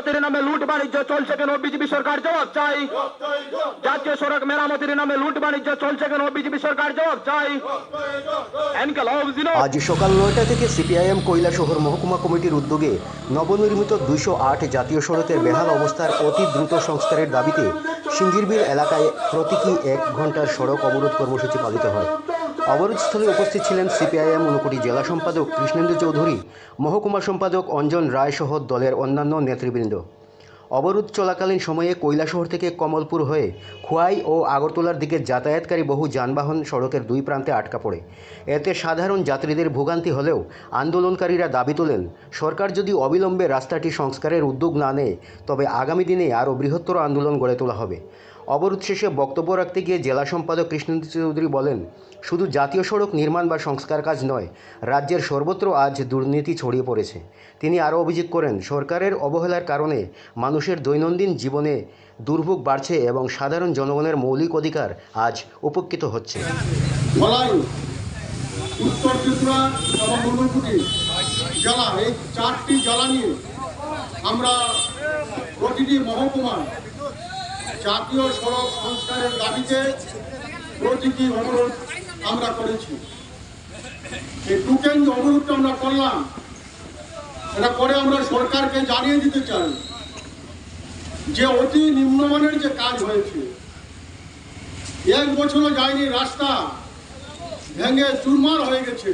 মেরামতির নামে লুট বাণিজ্য চলছে কেন? বিজেপি সরকার জবাব চাই। জাতীয় সড়ক মেরামতির নামে লুট বাণিজ্য চলছে কেন? বিজেপি সরকার জবাব চাই। আজ সকাল নয়টা থেকে সিপিআইএম কৈলাসহর মহকুমা কমিটির উদ্যোগে নবনির্মিত দুইশো আট জাতীয় সড়কের বেহাল অবস্থার অতি দ্রুত সংস্কারের দাবিতে সিঙ্গিরবিল এলাকায় প্রতীকী এক ঘণ্টার সড়ক অবরোধ কর্মসূচি পালিত হয়। অবরোধস্থলে উপস্থিত ছিলেন সিপিআইএম ঊনকোটি জেলা সম্পাদক কৃষ্ণেন্দু চৌধুরী, মহকুমা সম্পাদক অঞ্জন রায় সহ দলের অন্যান্য নেতৃবৃন্দ। অবরোধ চলাকালীন সময়ে কৈলাসহর থেকে কমলপুর হয়ে খোয়াই ও আগরতলার দিকে যাতায়াতকারী বহু যানবাহন সড়কের দুই প্রান্তে আটকা পড়ে। এতে সাধারণ যাত্রীদের ভোগান্তি হলেও আন্দোলনকারীরা দাবি তোলেন, সরকার যদি অবিলম্বে রাস্তাটি সংস্কারের উদ্যোগ না নেয়, তবে আগামী দিনে আরও বৃহত্তর আন্দোলন গড়ে তোলা হবে। অবরোধ শেষে বক্তব্য রাখতে গিয়ে জেলা সম্পাদক কৃষ্ণেন্দু চৌধুরী বলেন, শুধু জাতীয় সড়ক নির্মাণ বা সংস্কার কাজ নয়, রাজ্যের সর্বত্র আজ দুর্নীতি ছড়িয়ে পড়েছে। তিনি আরও অভিযোগ করেন, সরকারের অবহেলার কারণে মানুষের দৈনন্দিন জীবনে দুর্ভোগ বাড়ছে এবং সাধারণ জনগণের মৌলিক অধিকার আজ উপকৃত হচ্ছে। উত্তর ত্রিপুরা এবং জেলা এই চারটি জেলা নিয়ে আমরা প্রতিটি মহকুমায় জাতীয় সড়ক সংস্কারের দাবিতে প্রতীকী অবরোধ আমরা করেছি। এই টুকেন যে অবরোধটা আমরা করলাম এটা করে আমরা সরকারকে জানিয়ে দিতে চাই। যে অতি নিম্নমানের যে কাজ হয়েছে, এক বছরও যায়নি, রাস্তা ভেঙে চুরমার হয়ে গেছে।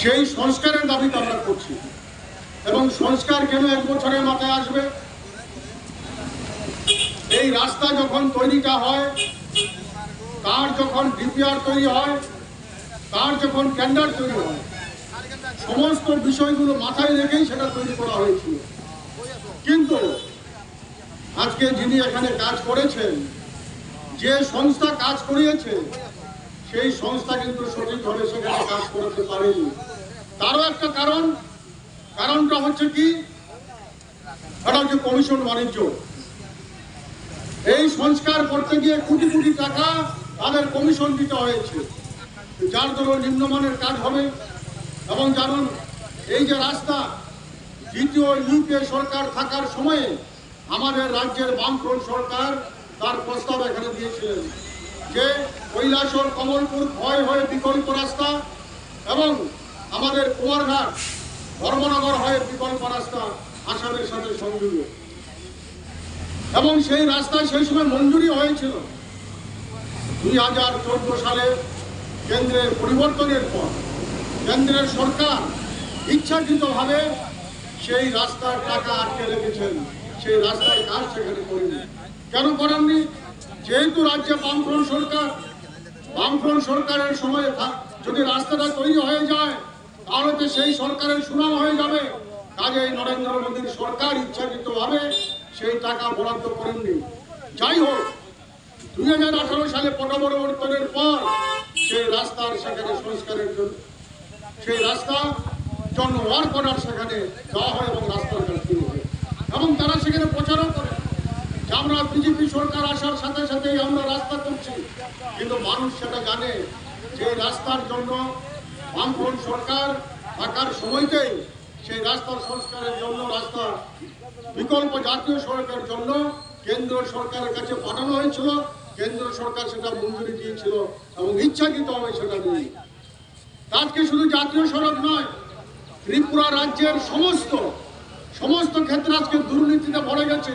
সেই সংস্কারের দাবিতে আমরা করছি। এবং সংস্কার কেন এক বছরের মাথায় আসবে? এই রাস্তা যখন তৈরিটা হয়, তার যখন ডিপিআর তৈরি হয়, তার যখন টেন্ডার তৈরি হয়, সমস্ত বিষয়গুলো মাথায় রেখেই সেটা তৈরি করা হয়েছিল। কিন্তু আজকে যিনি এখানে কাজ করেছেন, যে সংস্থা কাজ করিয়েছে, সেই সংস্থা কিন্তু সঠিকভাবে সেখানে কাজ করতে পারেনি। তারও একটা কারণ, কারণটা হচ্ছে কি? এটা হচ্ছে কমিশন বাণিজ্য। এই সংস্কার করতে গিয়ে কোটি কোটি টাকা তাদের কমিশন দিতে হয়েছে। যার জন্য নিম্নমানের কাজ হবে এবং জানুন, এই যে রাস্তা, দ্বিতীয় ইউপিএ সরকার থাকার সময়ে আমাদের রাজ্যের বামফ্রন্ট সরকার তার প্রস্তাব এখানে দিয়েছিলেন যে কৈলাসর কমলপুর ক্ষয় হয়ে বিকল্প রাস্তা এবং আমাদের কুমারঘাট ধর্মনগর হয়ে বিকল্প রাস্তা আসামের সাথে সংযোগে এবং সেই রাস্তায় সেই সময় মঞ্জুরি হয়েছিল। দুই হাজার চোদ্দ সালে কেন্দ্রের পরিবর্তনের পর কেন্দ্রের সরকার ইচ্ছাকৃতভাবে সেই রাস্তার টাকা আটকে রেখেছেন। সেই রাস্তার কাজ সেখানে করেনি। কেন করেননি? যেহেতু রাজ্যে বামফ্রন্ট সরকার, বামফ্রন্ট সরকারের সময় যদি রাস্তাটা তৈরি হয়ে যায়, তাহলে তো সেই সরকারের সুনাম হয়ে যাবে। কাজেই নরেন্দ্র মোদীর সরকার ইচ্ছাকৃতভাবে সেই টাকা বরাদ্দ করেননি। যাই হোক, দুই হাজার আঠারো সালে পটপরিবর্তনের পর সেই রাস্তার সেখানে সংস্কারের জন্য সেই রাস্তা জন্য ওয়ার্ক অর্ডার সেখানে দেওয়া হয় এবং রাস্তার কাজ শুরু হয়। এবং তারা সেখানে প্রচারও করে। যে আমরা বিজেপি সরকার আসার সাথে সাথেই আমরা রাস্তা করছি কিন্তু মানুষ সেটা জানে যে রাস্তার জন্য বামফ্রন্ট সরকার থাকার সময়তেই সেই রাস্তার সংস্কারের জন্য রাস্তা বিকল্প জাতীয় সড়কের জন্য কেন্দ্র সরকারের কাছে পাঠানো হয়েছিল। কেন্দ্র সরকার সেটা মঞ্জুরি দিয়েছিল এবং ইচ্ছাকৃত আমি সেটা নেই আজকে শুধু জাতীয় সড়ক নয়, ত্রিপুরা রাজ্যের সমস্ত সমস্ত ক্ষেত্রে আজকে দুর্নীতিতে ভরে গেছে।